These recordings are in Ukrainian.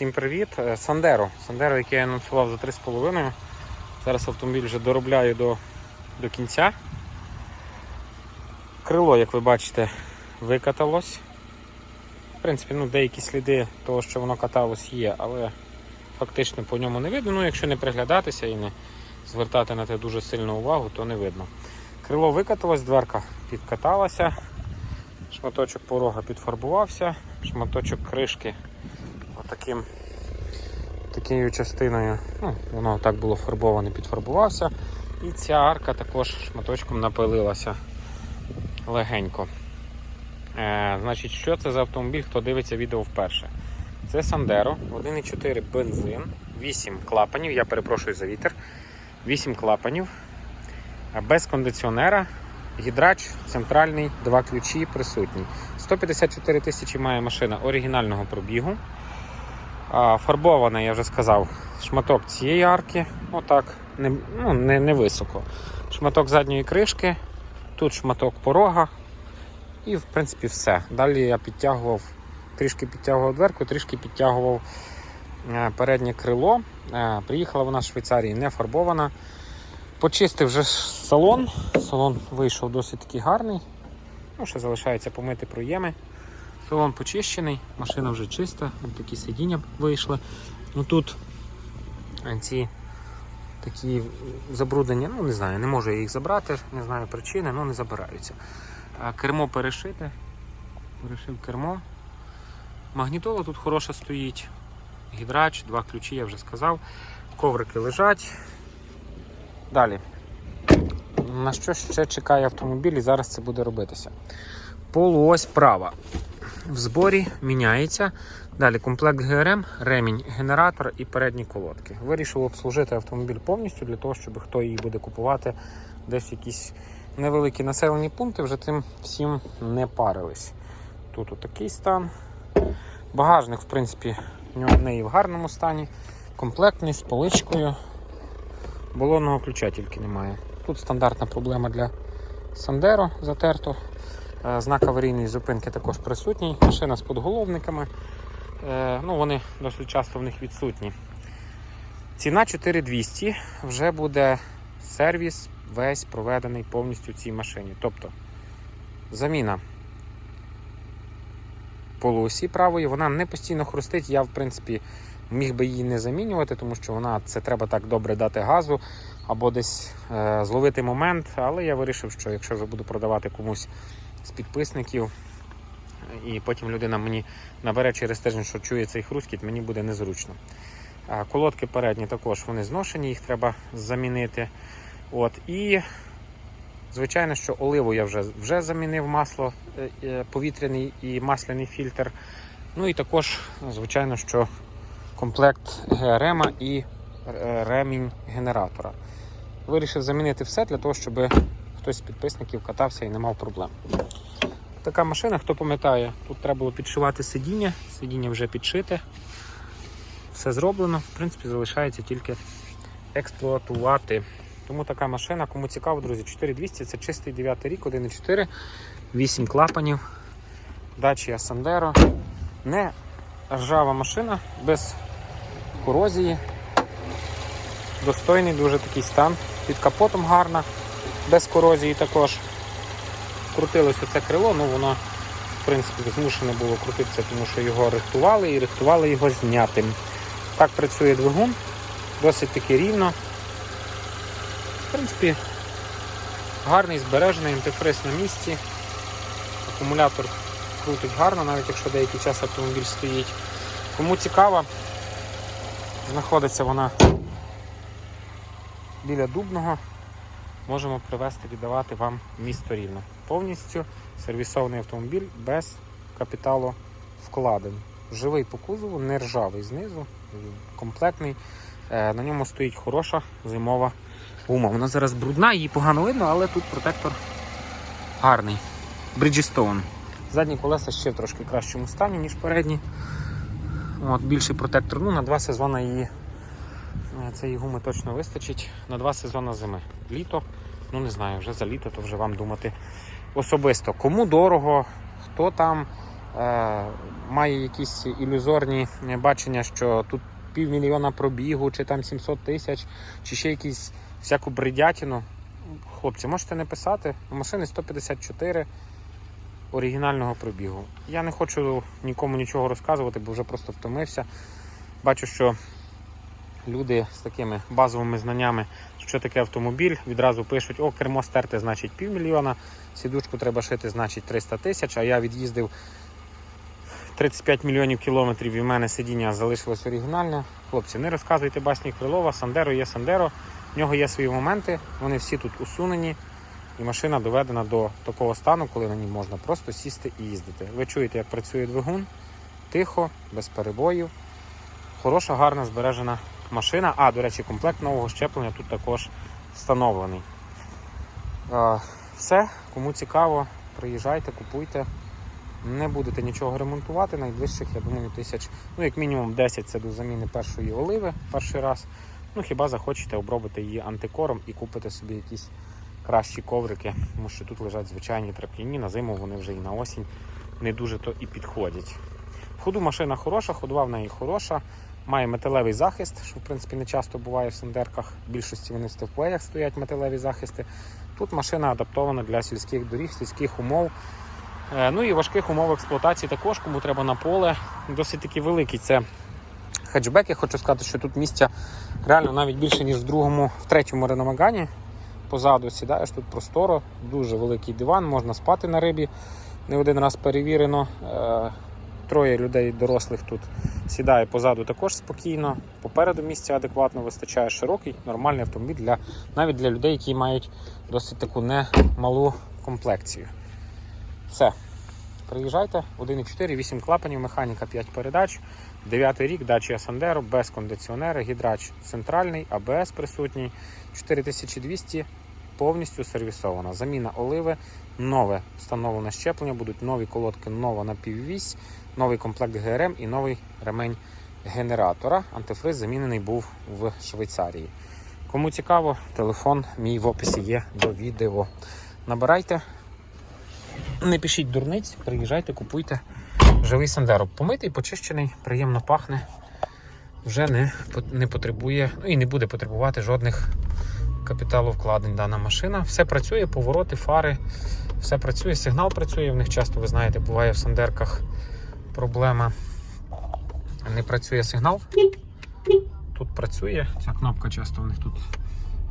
Всім привіт! Е, Сандеро. Сандеро, який я анонсував за 3,5. Зараз автомобіль вже доробляю до, до кінця. Крило, як ви бачите, викаталось. В принципі, ну, деякі сліди того, що воно каталось, є, але фактично по ньому не видно. Ну, якщо не приглядатися і не звертати на те дуже сильну увагу, то не видно. Крило викаталось, дверка підкаталася, шматочок порога підфарбувався, шматочок кришки отаким такою частиною. Ну, воно так було фарбоване, підфарбувався. І ця арка також шматочком напилилася легенько. Е, значить, що це за автомобіль, хто дивиться відео вперше? Це Sandero, 1,4 бензин, 8 клапанів, я перепрошую за вітер. 8 клапанів, без кондиціонера, гідрач центральний, два ключі присутні. 154 тисячі має машина оригінального пробігу. А, Фарбована, я вже сказав, шматок цієї арки, отак, не, ну, не, не високо. Шматок задньої кришки, тут шматок порога. І, в принципі, все. Далі я підтягував, трішки підтягував дверку, трішки підтягував е, переднє крило. Е, Приїхала вона з Швейцарії не фарбована. Почистив вже салон. Салон вийшов досить такий гарний. Ну, ще залишається помити проєми. Салон почищений, машина вже чиста, такі сидіння вийшли. Ну тут ці такі забруднення, ну не знаю, не можу я їх забрати, не знаю причини, ну не забираються. Кермо перешите. Перешив кермо. Магнітола тут хороша стоїть. Гідрач, два ключі, я вже сказав. Коврики лежать. Далі. На що ще чекає автомобіль і зараз це буде робитися? Полуось права в зборі міняється. Далі комплект ГРМ, ремінь, генератор і передні колодки. Вирішив обслужити автомобіль повністю для того, щоб хто її буде купувати десь якісь невеликі населені пункти, вже цим всім не парились. Тут отакий стан. Багажник, в принципі, в неї в гарному стані. Комплектний з поличкою. Балонного ключа тільки немає. Тут стандартна проблема для Сандеро затерто. Е, Знак аварійної зупинки також присутній. Машина з подголовниками. Е, Ну, Вони досить часто в них відсутні. Ціна 4200 вже буде сервіс весь проведений повністю в цій машині. Тобто заміна полуосі правої, вона не постійно хрустить. Я, в принципі, міг би її не замінювати, тому що вона це треба так добре дати газу або десь е, зловити момент. Але я вирішив, що якщо вже буду продавати комусь з підписників, і потім людина мені набере через тиждень, що чує цей хрускіт, мені буде незручно. Колодки передні також вони зношені, їх треба замінити. От, І, звичайно, що оливу я вже вже замінив масло е, е, повітряний і масляний фільтр. Ну і також, звичайно, що комплект ГРМ і е, ремінь генератора. Вирішив замінити все для того, щоб хтось з підписників катався і не мав проблем. Така машина, хто пам'ятає, тут треба було підшивати сидіння, сидіння вже підшите. Все зроблено, в принципі, залишається тільки експлуатувати. Тому така машина, кому цікаво, друзі, 4200 це чистий 9 рік, 1,4, 8 клапанів, Dacia Sandero. Не ржава машина, без корозії. Достойний дуже такий стан. Під капотом гарна, без корозії також. Крутилось оце крило, ну воно в принципі змушене було крутитися, тому що його рихтували і рихтували його знятим. Так працює двигун, досить таки рівно. В принципі, гарний збережений антифриз на місці. Акумулятор крутить гарно, навіть якщо деякий час автомобіль стоїть. Кому цікаво, знаходиться вона біля Дубного. Можемо привезти, віддавати вам місто Рівно. Повністю сервісований автомобіль без капіталу вкладень. Живий по кузову, не ржавий знизу, комплектний. Е, На ньому стоїть хороша зимова гума. Вона зараз брудна, її погано видно, але тут протектор гарний. Bridgestone. Задні колеса ще в трошки кращому стані, ніж передні. От, Більший протектор. Ну, на два сезони її цієї гуми точно вистачить. На два сезони зими. Літо, ну не знаю, вже за літо, то вже вам думати особисто. Кому дорого, хто там е, має якісь ілюзорні бачення, що тут півмільйона пробігу, чи там 700 тисяч, чи ще якісь всяку бредятину. Хлопці, можете не писати. Машини 154 оригінального пробігу. Я не хочу нікому нічого розказувати, бо вже просто втомився. Бачу, що люди з такими базовими знаннями, що таке автомобіль, відразу пишуть: о, кермо стерте, значить півмільйона, сідушку треба шити, значить 300 тисяч, а я від'їздив 35 мільйонів кілометрів і в мене сидіння залишилось оригінальне. Хлопці, не розказуйте басні Крилова, Сандеро є Сандеро. В нього є свої моменти, вони всі тут усунені. І машина доведена до такого стану, коли на ній можна просто сісти і їздити. Ви чуєте, як працює двигун, тихо, без перебоїв. Хороша, гарна, збережена машина. А, до речі, комплект нового щеплення тут також встановлений. Все, кому цікаво, приїжджайте, купуйте. Не будете нічого ремонтувати, найближчих, я думаю, тисяч, ну як мінімум 10 це до заміни першої оливи перший раз. Ну хіба захочете обробити її антикором і купите собі якісь кращі коврики, тому що тут лежать звичайні трап'яні, на зиму вони вже і на осінь не дуже то і підходять. В ходу машина хороша, ходова в неї хороша, має металевий захист, що в принципі не часто буває в сендерках. В більшості вони в стовплеях стоять металеві захисти. Тут машина адаптована для сільських доріг, сільських умов. Е, Ну і важких умов експлуатації також, кому треба на поле. Досить таки великий це. Я хочу сказати, що тут місця реально навіть більше, ніж в другому, в третьому Реномагані. Позаду сідаєш тут просторо, дуже великий диван, можна спати на рибі. Не один раз перевірено. Троє людей дорослих тут сідає позаду також спокійно. Попереду місця адекватно вистачає широкий, нормальний автомобіль для навіть для людей, які мають досить таку немалу комплекцію. Все. Приїжджайте, 1,4, 8 клапанів, механіка 5 передач, 9 рік, дача Сандеро, без кондиціонера, гідрач центральний, АБС присутній, 4200 повністю сервісована. Заміна оливи, нове встановлене щеплення, будуть нові колодки, нова напіввісь, новий комплект ГРМ і новий ремень генератора. Антифриз замінений був в Швейцарії. Кому цікаво, телефон мій в описі є до відео. Набирайте, не пишіть дурниць, приїжджайте, купуйте. Живий Сандеро. Помитий, почищений, приємно пахне. Вже не, не потребує, ну і не буде потребувати жодних капіталовкладень дана машина. Все працює, повороти, фари, все працює, сигнал працює. В них часто, ви знаєте, буває в Сандерках проблема. Не працює сигнал. Тут працює. Ця кнопка часто у них тут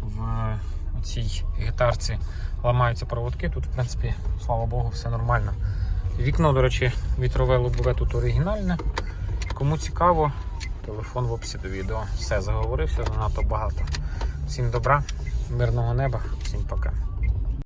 в цій гітарці ламаються проводки. Тут, в принципі, слава Богу, все нормально. Вікно, до речі, вітрове лобове тут оригінальне. Кому цікаво, телефон в описі до відео. Все, заговорився занадто багато. Всім добра, мирного неба, всім пока.